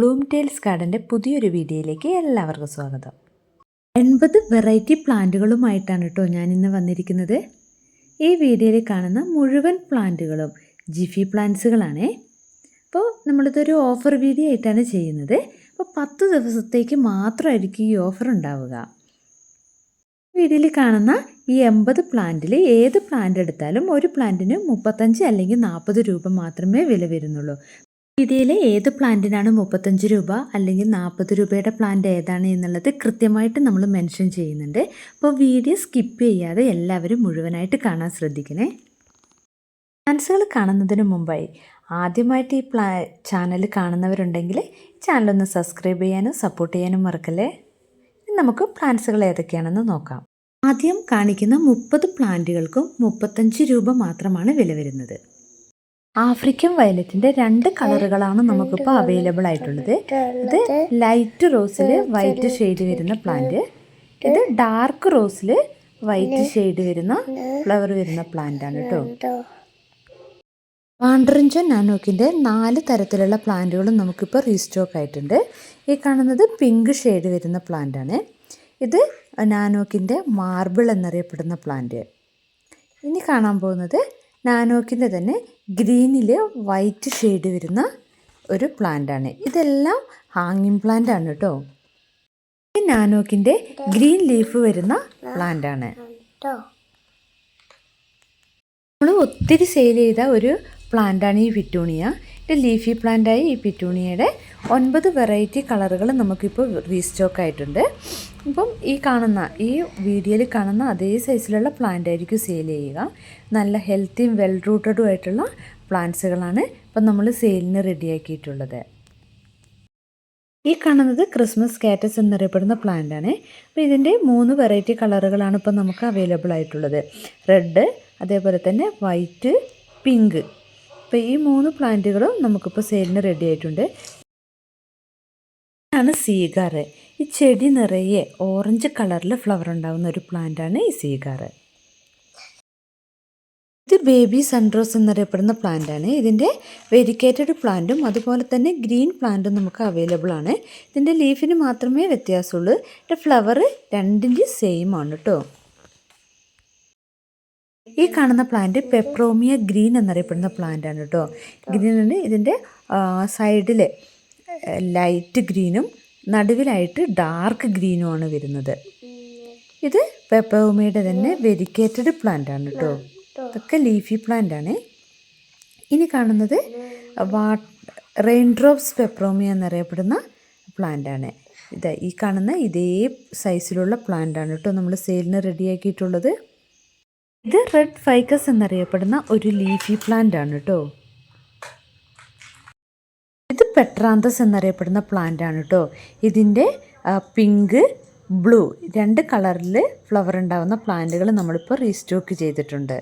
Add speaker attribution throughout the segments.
Speaker 1: Bloom tales ഗാർഡന്റെ പുതിയൊരു വീഡിയോയിലേക്ക് എല്ലാവർക്കും സ്വാഗതം. എൺപത് വെറൈറ്റി പ്ലാന്റുകളുമായിട്ടാണ് കേട്ടോ ഞാൻ ഇന്ന് വന്നിരിക്കുന്നത്. ഈ വീഡിയോയിൽ കാണുന്ന മുഴുവൻ പ്ലാന്റുകളും ജിഫി പ്ലാന്റ്സുകളാണേ. അപ്പോൾ നമ്മളിതൊരു ഓഫർ വീഡിയോ ആയിട്ടാണ് ചെയ്യുന്നത്. അപ്പോൾ പത്ത് ദിവസത്തേക്ക് മാത്രമായിരിക്കും ഈ ഓഫർ ഉണ്ടാവുക. വീഡിയോയിൽ കാണുന്ന ഈ എൺപത് പ്ലാന്റിൽ ഏത് പ്ലാന്റ് എടുത്താലും ഒരു പ്ലാന്റിന് മുപ്പത്തഞ്ച് അല്ലെങ്കിൽ നാൽപ്പത് രൂപ മാത്രമേ വില വരുന്നുള്ളൂ. ഇതിൽ ഏത് പ്ലാന്റിനാണ് മുപ്പത്തഞ്ച് രൂപ അല്ലെങ്കിൽ നാൽപ്പത് രൂപയുടെ പ്ലാന്റ് ഏതാണ് എന്നുള്ളത് കൃത്യമായിട്ട് നമ്മൾ മെൻഷൻ ചെയ്യുന്നുണ്ട്. അപ്പോൾ വീഡിയോ സ്കിപ്പ് ചെയ്യാതെ എല്ലാവരും മുഴുവനായിട്ട് കാണാൻ ശ്രദ്ധിക്കണേ. പ്ലാന്റ്സുകൾ കാണുന്നതിന് മുമ്പായി ആദ്യമായിട്ട് ഈ പ്ലാ ചാനൽ കാണുന്നവരുണ്ടെങ്കിൽ ചാനലൊന്ന് സബ്സ്ക്രൈബ് ചെയ്യാനും സപ്പോർട്ട് ചെയ്യാനും മറക്കല്ലേ? നമുക്ക് പ്ലാന്റ്സുകൾ ഏതൊക്കെയാണെന്ന് നോക്കാം. ആദ്യം കാണിക്കുന്ന മുപ്പത് പ്ലാന്റുകൾക്കും മുപ്പത്തഞ്ച് രൂപ മാത്രമാണ് വില വരുന്നത്. ആഫ്രിക്കൻ വയലറ്റിന്റെ രണ്ട് കളറുകളാണ് നമുക്കിപ്പോൾ അവൈലബിൾ ആയിട്ടുള്ളത്. ഇത് ലൈറ്റ് റോസിൽ വൈറ്റ് ഷെയ്ഡ് വരുന്ന പ്ലാന്റ് ഇത് ഡാർക്ക് റോസിൽ വൈറ്റ് ഷെയ്ഡ് വരുന്ന ഫ്ലവർ വരുന്ന പ്ലാന്റ് ആണ് കേട്ടോ വാണ്ടറിഞ്ചൻ നാനോക്കിന്റെ നാല് തരത്തിലുള്ള പ്ലാന്റുകളും നമുക്കിപ്പോൾ റീസ്റ്റോക്ക് ആയിട്ടുണ്ട്. ഈ കാണുന്നത് പിങ്ക് ഷെയ്ഡ് വരുന്ന പ്ലാന്റാണ് ഇത് നാനോക്കിന്റെ മാർബിൾ എന്നറിയപ്പെടുന്ന പ്ലാന്റ് ഇനി കാണാൻ പോകുന്നത് നാനോക്കിന്റെ തന്നെ ഗ്രീനിൽ വൈറ്റ് ഷെയ്ഡ് വരുന്ന ഒരു പ്ലാന്റാണ്. ഇതെല്ലാം ഹാങ്ങിങ് പ്ലാന്റ് ആണ് കേട്ടോ. ഈ നാനോക്കിന്റെ ഗ്രീൻ ലീഫ് വരുന്ന പ്ലാന്റ് ആണ് നമ്മൾ ഒത്തിരി സെയിൽ ചെയ്ത ഒരു പ്ലാന്റാണ് ഈ പിറ്റൂണിയ. ഇത് ലീഫി പ്ലാന്റായി ഈ പിറ്റൂണിയയുടെ ഒൻപത് വെറൈറ്റി കളറുകൾ നമുക്കിപ്പോൾ റീസ്റ്റോക്ക് ആയിട്ടുണ്ട് ഇപ്പം ഈ കാണുന്ന ഈ വീഡിയോയിൽ കാണുന്ന അതേ സൈസിലുള്ള പ്ലാന്റ് ആയിരിക്കും സെയിൽ ചെയ്യുക. നല്ല ഹെൽത്തിയും വെൽ റൂട്ടഡും ആയിട്ടുള്ള പ്ലാന്റ്സുകളാണ് ഇപ്പം നമ്മൾ സെയിലിന് റെഡിയാക്കിയിട്ടുള്ളത് ഈ കാണുന്നത് ക്രിസ്മസ് കാറ്റസ് എന്നറിയപ്പെടുന്ന പ്ലാന്റ് ആണ് അപ്പോൾ ഇതിന്റെ മൂന്ന് വെറൈറ്റി കളറുകളാണ് ഇപ്പോൾ നമുക്ക് അവൈലബിൾ ആയിട്ടുള്ളത്. റെഡ് അതേപോലെ തന്നെ വൈറ്റ് പിങ്ക്. അപ്പോൾ ഈ മൂന്ന് പ്ലാന്റുകളും നമുക്കിപ്പോൾ സെയിലിന് റെഡി ആയിട്ടുണ്ട്. ഇതാണ് സീഗാറ്. ഈ ചെടി നിറയെ ഓറഞ്ച് കളറിൽ ഫ്ലവർ ഉണ്ടാകുന്ന ഒരു പ്ലാന്റാണ് ഈ സീഗാറ്. ഇത് ബേബി സൺറോസ് എന്നറിയപ്പെടുന്ന പ്ലാന്റാണ് ഇതിന്റെ വെരിക്കേറ്റഡ് പ്ലാന്റും അതുപോലെ തന്നെ ഗ്രീൻ പ്ലാന്റും നമുക്ക് അവൈലബിൾ ആണ്. ഇതിന്റെ ലീഫിന് മാത്രമേ വ്യത്യാസമുള്ളൂ. ഇതിന്റെ ഫ്ലവർ രണ്ടിന്റെ സെയിം ആണ് കേട്ടോ ഈ കാണുന്ന പ്ലാന്റ് പെപ്രോമിയ ഗ്രീൻ എന്നറിയപ്പെടുന്ന പ്ലാന്റ് ആണ് കേട്ടോ ഗ്രീനിന് ഇതിന്റെ സൈഡിൽ ലൈറ്റ് ഗ്രീനും നടുവിലായിട്ട് ഡാർക്ക് ഗ്രീനുമാണ് വരുന്നത്. ഇത് പെപ്രോമിയുടെ തന്നെ വെരിക്കേറ്റഡ് പ്ലാന്റ് ആണ് കേട്ടോ ഇതൊക്കെ ലീഫി പ്ലാന്റ് ആണ്. ഇനി കാണുന്നത് വാ റെയിൻ ഡ്രോപ്സ് പെപ്രോമിയ എന്നറിയപ്പെടുന്ന പ്ലാന്റ് ആണ്. ഇത് ഈ കാണുന്ന ഇതേ സൈസിലുള്ള പ്ലാന്റ് ആണ് കേട്ടോ നമ്മൾ സെയിലിന് റെഡിയാക്കിയിട്ടുള്ളത് ഇത് റെഡ് ഫൈക്കസ് എന്നറിയപ്പെടുന്ന ഒരു ലീഫി പ്ലാന്റ് ആണ് കേട്ടോ ഇത് പെട്രാന്തസ് എന്നറിയപ്പെടുന്ന പ്ലാന്റ് ആണ് കേട്ടോ ഇതിന്റെ പിങ്ക് ബ്ലൂ രണ്ട് കളറിൽ ഫ്ലവർ ഉണ്ടാകുന്ന പ്ലാന്റുകൾ നമ്മളിപ്പോൾ റീസ്റ്റോക്ക് ചെയ്തിട്ടുണ്ട്.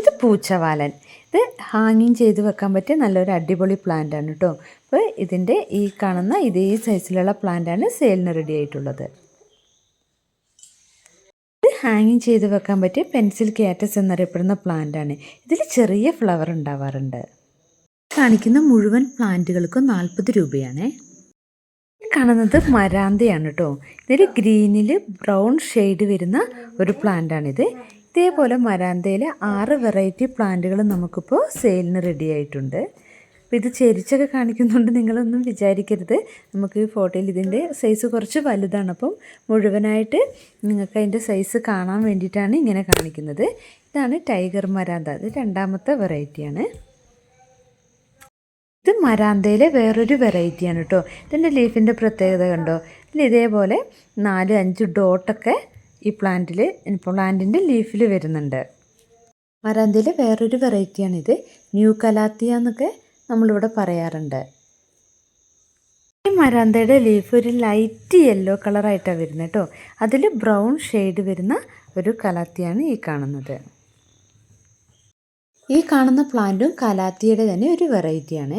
Speaker 1: ഇത് പൂച്ചവാലൻ. ഇത് ഹാങ്ങിങ് ചെയ്ത് വെക്കാൻ പറ്റിയ നല്ലൊരു അടിപൊളി പ്ലാന്റ് ആണ് കേട്ടോ അപ്പോൾ ഇതിന്റെ ഈ കാണുന്ന ഇതേ സൈസിലുള്ള പ്ലാന്റാണ് സെയിലിന് റെഡി ആയിട്ടുള്ളത്. ഹാങ്ങിങ് ചെയ്ത് വെക്കാൻ പറ്റിയ പെൻസിൽ ക്യാറ്റസ് എന്നറിയപ്പെടുന്ന പ്ലാന്റ് ആണ്. ഇതിൽ ചെറിയ ഫ്ലവർ ഉണ്ടാവാറുണ്ട്. കാണിക്കുന്ന മുഴുവൻ പ്ലാന്റുകൾക്കും നാൽപ്പത് രൂപയാണ്. കാണുന്നത് മരാന്തയാണ് കേട്ടോ ഇതിൽ ഗ്രീനിൽ ബ്രൗൺ ഷെയ്ഡ് വരുന്ന ഒരു പ്ലാന്റാണിത് ഇതേപോലെ മരാന്തയിൽ ആറ് വെറൈറ്റി പ്ലാന്റുകൾ നമുക്കിപ്പോൾ സെയിലിന് റെഡി ആയിട്ടുണ്ട്. അപ്പോൾ ഇത് ചെരിച്ചൊക്കെ കാണിക്കുന്നുണ്ട് നിങ്ങളൊന്നും വിചാരിക്കരുത്. നമുക്ക് ഈ ഫോട്ടോയിൽ ഇതിന്റെ സൈസ് കുറച്ച് വലുതാണ്. അപ്പം മുഴുവനായിട്ട് നിങ്ങൾക്ക് അതിന്റെ സൈസ് കാണാൻ വേണ്ടിയിട്ടാണ് ഇങ്ങനെ കാണിക്കുന്നത്. ഇതാണ് ടൈഗർ മരാന്ത. അത് രണ്ടാമത്തെ വെറൈറ്റിയാണ് ഇത് മരാന്തയിലെ വേറൊരു വെറൈറ്റിയാണ് കേട്ടോ ഇതിന്റെ ലീഫിന്റെ പ്രത്യേകത കണ്ടോ? ഇതേപോലെ നാല് അഞ്ച് ഡോട്ടൊക്കെ ഈ പ്ലാന്റിൽ പ്ലാന്റിന്റെ ലീഫിൽ വരുന്നുണ്ട്. മരാന്തയിലെ വേറൊരു വെറൈറ്റിയാണിത് ന്യൂ കലാത്തിയ എന്നൊക്കെ നമ്മളിവിടെ പറയാറുണ്ട് ഈ മരാന്തയുടെ ലീഫ് ഒരു ലൈറ്റ് യെല്ലോ കളറായിട്ടാണ് വരുന്നത് കേട്ടോ അതിൽ ബ്രൗൺ ഷെയ്ഡ് വരുന്ന ഒരു കലാത്തിയാണ് ഈ കാണുന്നത് ഈ കാണുന്ന പ്ലാന്റും കലാത്തിയുടെ തന്നെ ഒരു വെറൈറ്റിയാണ്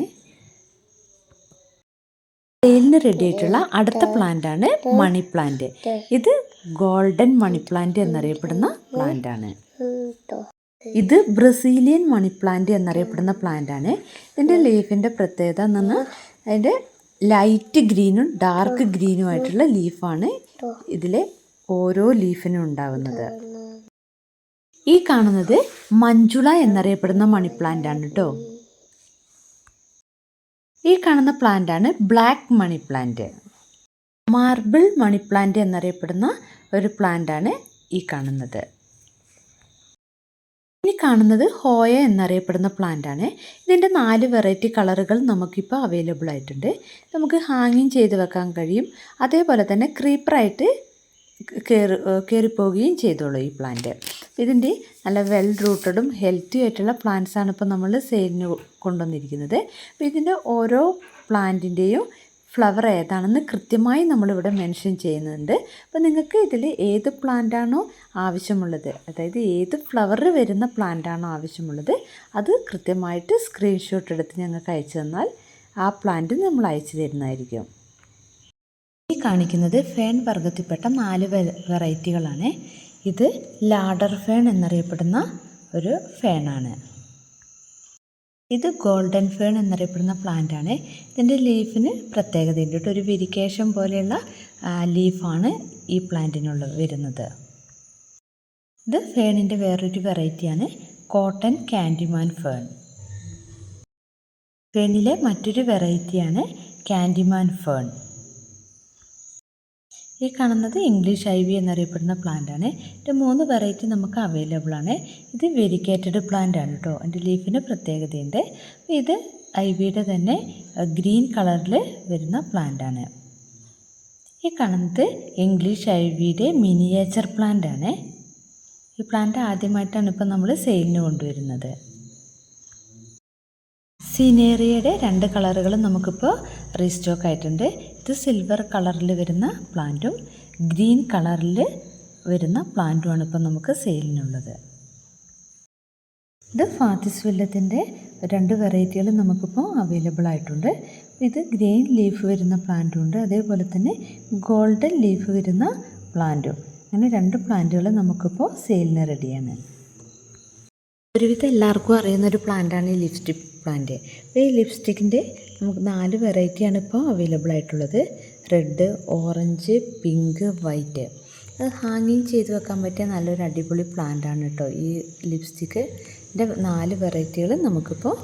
Speaker 1: സെയിലിന് റെഡി ആയിട്ടുള്ള അടുത്ത പ്ലാന്റ് ആണ് മണി പ്ലാന്റ് ഇത് ഗോൾഡൻ മണി പ്ലാന്റ് എന്നറിയപ്പെടുന്ന പ്ലാന്റ് ആണ് ഇത് ബ്രസീലിയൻ മണി പ്ലാന്റ് എന്നറിയപ്പെടുന്ന പ്ലാന്റ് ആണ്. ഇതിന്റെ ലീഫിന്റെ പ്രത്യേകത എന്ന് അതിന്റെ ലൈറ്റ് ഗ്രീനും ഡാർക്ക് ഗ്രീനും ആയിട്ടുള്ള ലീഫാണ് ഇതിലെ ഓരോ ലീഫിനും ഉണ്ടാവുന്നത്. ഈ കാണുന്നത് മഞ്ജുള എന്നറിയപ്പെടുന്ന മണി പ്ലാന്റ് ആണ് കേട്ടോ ഈ കാണുന്ന പ്ലാന്റ് ആണ് black money plant marble money plant എന്നറിയപ്പെടുന്ന ഒരു പ്ലാന്റ് ആണ് ഈ കാണുന്നത്. ഇനി കാണുന്നത് ഹോയ എന്നറിയപ്പെടുന്ന പ്ലാന്റ് ആണ്. ഇതിന്റെ നാല് വെറൈറ്റി കളറുകൾ നമുക്കിപ്പോൾ അവൈലബിൾ ആയിട്ടുണ്ട്. നമുക്ക് ഹാങ്ങിങ് ചെയ്ത് വെക്കാൻ കഴിയും. അതേപോലെ തന്നെ ക്രീപ്പറായിട്ട് കയറി കയറിപ്പോവുകയും ചെയ്തോളൂ ഈ പ്ലാന്റ് ഇതിന്റെ നല്ല വെൽ റൂട്ടഡും ഹെൽത്തി ആയിട്ടുള്ള പ്ലാന്റ്സാണ് ഇപ്പോൾ നമ്മൾ സെയിലിന് കൊണ്ടുവന്നിരിക്കുന്നത്. അപ്പോൾ ഇതിന്റെ ഓരോ പ്ലാന്റിന്റെയും ഫ്ലവർ ഏതാണെന്ന് കൃത്യമായി നമ്മളിവിടെ മെൻഷൻ ചെയ്യുന്നുണ്ട്. അപ്പോൾ നിങ്ങൾക്ക് ഇതിൽ ഏത് പ്ലാന്റാണോ ആവശ്യമുള്ളത് അതായത് ഏത് ഫ്ലവർ വരുന്ന പ്ലാന്റാണോ ആവശ്യമുള്ളത് അത് കൃത്യമായിട്ട് സ്ക്രീൻഷോട്ട് എടുത്ത് ഞങ്ങൾക്ക് അയച്ചു തന്നാൽ ആ പ്ലാന്റ് നമ്മൾ അയച്ചു തരുന്നതായിരിക്കും. ഈ കാണിക്കുന്നത് ഫേൺ വർഗത്തിൽപ്പെട്ട നാല് വെറൈറ്റികളാണ് ഇത് ലാഡർ ഫേൺ എന്നറിയപ്പെടുന്ന ഒരു ഫേണാണ് ഇത് ഗോൾഡൻ ഫേൺ എന്നറിയപ്പെടുന്ന പ്ലാന്റ് ആണ്. ഇതിന്റെ ലീഫിന് പ്രത്യേകതയുണ്ട് കേട്ടോ. ഒരു വിരിക്കേഷൻ പോലെയുള്ള ലീഫാണ് ഈ പ്ലാന്റിനുള്ള വരുന്നത്. ഇത് ഫേണിന്റെ വേറൊരു വെറൈറ്റിയാണ് കോട്ടൺ കാൻഡിമാൻ ഫേൺ ഫേണിലെ മറ്റൊരു വെറൈറ്റിയാണ് കാൻഡിമാൻ ഫേൺ ഈ കാണുന്നത് ഇംഗ്ലീഷ് ഐ വി എന്നറിയപ്പെടുന്ന പ്ലാന്റ് ആണ്. ഇതിന്റെ മൂന്ന് വെറൈറ്റി നമുക്ക് അവൈലബിൾ ആണ്. ഇത് വെരിക്കേറ്റഡ് പ്ലാന്റ് ആണ് കേട്ടോ അതിന്റെ ലീഫിന് പ്രത്യേകതയുണ്ട്. ഇത് ഐ വിയുടെ തന്നെ ഗ്രീൻ കളറിൽ വരുന്ന പ്ലാന്റ് ആണ്. ഈ കാണുന്നത് ഇംഗ്ലീഷ് ഐ വിയുടെ മിനിയേച്ചർ പ്ലാന്റ് ആണ്. ഈ പ്ലാന്റ് ആദ്യമായിട്ടാണ് ഇപ്പോൾ നമ്മൾ സെയിലിന് കൊണ്ടുവരുന്നത്. സീനേറിയയുടെ രണ്ട് കളറുകളും നമുക്കിപ്പോൾ റീസ്റ്റോക്ക് ആയിട്ടുണ്ട്. ഇത് സിൽവർ കളറിൽ വരുന്ന പ്ലാന്റും ഗ്രീൻ കളറിൽ വരുന്ന പ്ലാന്റുമാണ് ഇപ്പോൾ നമുക്ക് സെയിലിനുള്ളത്. ഇത് ഫാത്തിസ് വില്ലത്തിന്റെ രണ്ട് വെറൈറ്റികൾ നമുക്കിപ്പോൾ അവൈലബിൾ ആയിട്ടുണ്ട്. ഇത് ഗ്രീൻ ലീഫ് വരുന്ന പ്ലാന്റും ഉണ്ട്. അതേപോലെ തന്നെ ഗോൾഡൻ ലീഫ് വരുന്ന പ്ലാന്റും അങ്ങനെ രണ്ട് പ്ലാന്റുകൾ നമുക്കിപ്പോൾ സെയിലിന് റെഡിയാണ് ഒരുവിധം എല്ലാവർക്കും അറിയുന്ന ഒരു പ്ലാന്റാണ് ഈ ലിപ്സ്റ്റിക് പ്ലാന്റ്. ഈ ലിപ്സ്റ്റിക്കിന്റെ നമുക്ക് നാല് വെറൈറ്റിയാണ് ഇപ്പോൾ അവൈലബിൾ ആയിട്ടുള്ളത്. റെഡ് ഓറഞ്ച് പിങ്ക് വൈറ്റ് അത് ഹാങ്ങിങ് ചെയ്ത് വെക്കാൻ പറ്റിയ നല്ലൊരു അടിപൊളി പ്ലാന്റാണ് കേട്ടോ ഈ ലിപ്സ്റ്റിക്കിന്റെ നാല് വെറൈറ്റികൾ നമുക്കിപ്പോൾ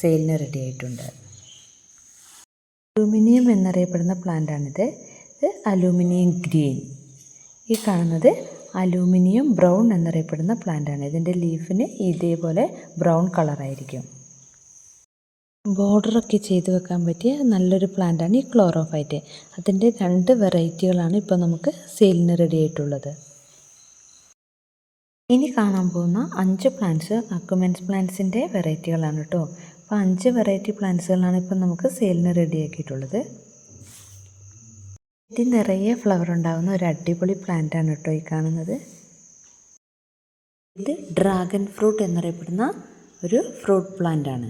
Speaker 1: സെയിലിന് റെഡി ആയിട്ടുണ്ട്. അലൂമിനിയം എന്നറിയപ്പെടുന്ന പ്ലാന്റാണിത് ഇത് അലൂമിനിയം ഗ്രീൻ ഈ കാണുന്നത് അലൂമിനിയം ബ്രൗൺ എന്നറിയപ്പെടുന്ന പ്ലാന്റാണ് ഇതിന്റെ ലീഫിന് ഇതേപോലെ ബ്രൗൺ കളറായിരിക്കും ബോർഡറൊക്കെ ചെയ്ത് വെക്കാൻ പറ്റിയ നല്ലൊരു പ്ലാന്റാണ് ഈ ക്ലോറോഫൈറ്റ്. അതിന്റെ രണ്ട് വെറൈറ്റികളാണ് ഇപ്പോൾ നമുക്ക് സെയിലിന് റെഡി ആയിട്ടുള്ളത്. ഇനി കാണാൻ പോകുന്ന അഞ്ച് പ്ലാന്റ്സ് അക്യുമെൻസ് പ്ലാന്റ്സിന്റെ വെറൈറ്റികളാണ് കേട്ടോ. അപ്പോൾ അഞ്ച് വെറൈറ്റി പ്ലാന്റ്സുകളാണ് ഇപ്പോൾ നമുക്ക് സെയിലിന് റെഡി ആക്കിയിട്ടുള്ളത്. ഇതിൽ നിറയെ ഫ്ലവർ ഉണ്ടാകുന്ന ഒരു അടിപൊളി പ്ലാന്റാണ് കേട്ടോ ഈ കാണുന്നത്. ഇത് ഡ്രാഗൺ ഫ്രൂട്ട് എന്നറിയപ്പെടുന്ന ഒരു ഫ്രൂട്ട് പ്ലാന്റ് ആണ്.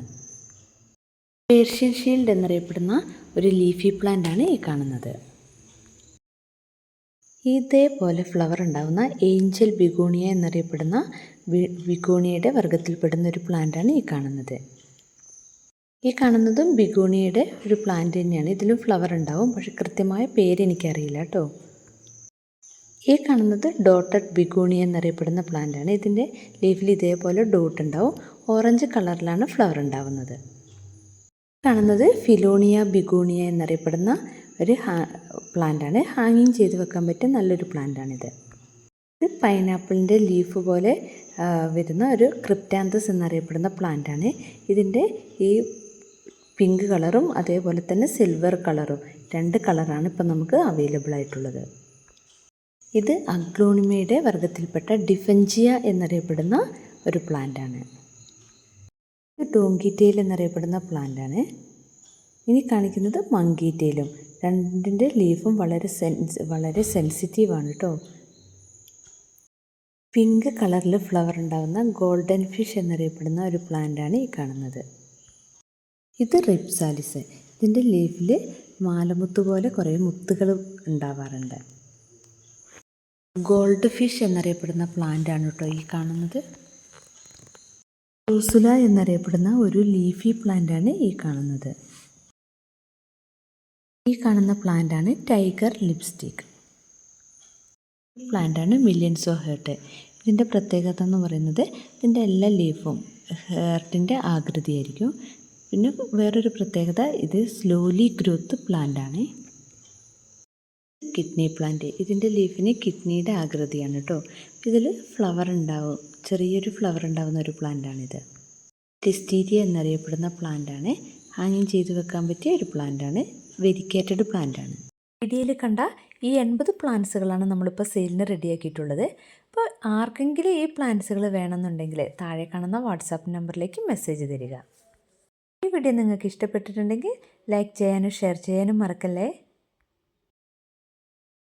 Speaker 1: പേർഷ്യൻ ഷീൽഡ് എന്നറിയപ്പെടുന്ന ഒരു ലീഫി പ്ലാന്റ് ആണ് ഈ കാണുന്നത്. ഇതേപോലെ ഫ്ലവർ ഉണ്ടാകുന്ന ഏഞ്ചൽ ബിഗോണിയ എന്നറിയപ്പെടുന്ന ബിഗോണിയയുടെ വർഗത്തിൽപ്പെടുന്ന ഒരു പ്ലാന്റാണ് ഈ കാണുന്നത്. ഈ കാണുന്നതും ബിഗോണിയയുടെ ഒരു പ്ലാന്റ് തന്നെയാണ്. ഇതിലും ഫ്ലവർ ഉണ്ടാവും. പക്ഷെ കൃത്യമായ പേര് എനിക്കറിയില്ല കേട്ടോ. ഈ കാണുന്നത് ഡോട്ടഡ് ബിഗോണിയ എന്നറിയപ്പെടുന്ന പ്ലാന്റാണ് ഇതിന്റെ ലീഫിൽ ഇതേപോലെ ഡോട്ട് ഉണ്ടാവും. ഓറഞ്ച് കളറിലാണ് ഫ്ലവർ ഉണ്ടാവുന്നത്. കാണുന്നത് ഫിലോണിയ ബിഗോണിയ എന്നറിയപ്പെടുന്ന ഒരു ഹാ പ്ലാന്റാണ്. ഹാങ്ങിങ് ചെയ്ത് വെക്കാൻ പറ്റിയ നല്ലൊരു പ്ലാന്റാണിത്. ഇത് പൈനാപ്പിളിന്റെ ലീഫ് പോലെ വരുന്ന ഒരു ക്രിപ്റ്റാന്തസ് എന്നറിയപ്പെടുന്ന പ്ലാന്റാണ്. ഇതിന്റെ ഈ പിങ്ക് കളറും അതേപോലെ തന്നെ സിൽവർ കളറും രണ്ട് കളറാണ് ഇപ്പം നമുക്ക് അവൈലബിൾ ആയിട്ടുള്ളത്. ഇത് അഗ്ലോണിമയുടെ വർഗത്തിൽപ്പെട്ട ഡിഫെൻജിയ എന്നറിയപ്പെടുന്ന ഒരു പ്ലാന്റാണ്. ഇത് ടെയിൽ എന്നറിയപ്പെടുന്ന പ്ലാന്റാണ്. ഇനി കാണിക്കുന്നത് മങ്കി ടെയിലും രണ്ടിന്റെ ലീഫും വളരെ സെൻസ് വളരെ സെൻസിറ്റീവാണ് കേട്ടോ പിങ്ക് കളറിൽ ഫ്ലവർ ഉണ്ടാകുന്ന ഗോൾഡൻ ഫിഷ് എന്നറിയപ്പെടുന്ന ഒരു പ്ലാന്റാണ് ഈ കാണുന്നത്. ഇത് റിപ്സാലിസ്. ഇതിന്റെ ലീഫിൽ മാലമുത്ത് പോലെ കുറേ മുത്തുകൾ ഉണ്ടാവാറുണ്ട്. ഗോൾഡ് ഫിഷ് എന്നറിയപ്പെടുന്ന പ്ലാന്റാണ് കേട്ടോ ഈ കാണുന്നത്. റോസുല എന്നറിയപ്പെടുന്ന ഒരു ലീഫി പ്ലാന്റാണ് ഈ കാണുന്നത്. ഈ കാണുന്ന പ്ലാന്റാണ് ടൈഗർ ലിപ്സ്റ്റിക്. പ്ലാന്റാണ് മില്യൻസ് ഓഫ് ഹേർട്ട്. ഇതിന്റെ പ്രത്യേകത എന്ന് പറയുന്നത് ഇതിന്റെ എല്ലാ ലീഫും ഹേർട്ടിന്റെ ആകൃതിയായിരിക്കും. പിന്നെ വേറൊരു പ്രത്യേകത ഇത് സ്ലോലി ഗ്രോത്ത് പ്ലാന്റ് ആണ് കിഡ്നി പ്ലാന്റ് ഇതിന്റെ ലീഫിന് കിഡ്നിയുടെ ആകൃതിയാണ് കേട്ടോ ഇതിൽ ഫ്ലവർ ഉണ്ടാവും. ചെറിയൊരു ഫ്ലവർ ഉണ്ടാകുന്ന ഒരു പ്ലാന്റാണിത് ടിസ്റ്റീരിയ എന്നറിയപ്പെടുന്ന പ്ലാന്റാണ് ഹാങ്ങിങ് ചെയ്ത് വെക്കാൻ പറ്റിയ ഒരു പ്ലാന്റാണ് വെരിക്കേറ്റഡ് പ്ലാന്റാണ് വീഡിയോയിൽ കണ്ട ഈ എൺപത് പ്ലാന്റ്സുകളാണ് നമ്മളിപ്പോൾ സെയിലിന് റെഡിയാക്കിയിട്ടുള്ളത് അപ്പോൾ ആർക്കെങ്കിലും ഈ പ്ലാന്റ്സുകൾ വേണമെന്നുണ്ടെങ്കിൽ താഴെ കാണുന്ന വാട്സാപ്പ് നമ്പറിലേക്ക് മെസ്സേജ് തരിക. ഈ വീഡിയോ നിങ്ങൾക്ക് ഇഷ്ടപ്പെട്ടിട്ടുണ്ടെങ്കിൽ ലൈക്ക് ചെയ്യാനും ഷെയർ ചെയ്യാനും മറക്കല്ലേ?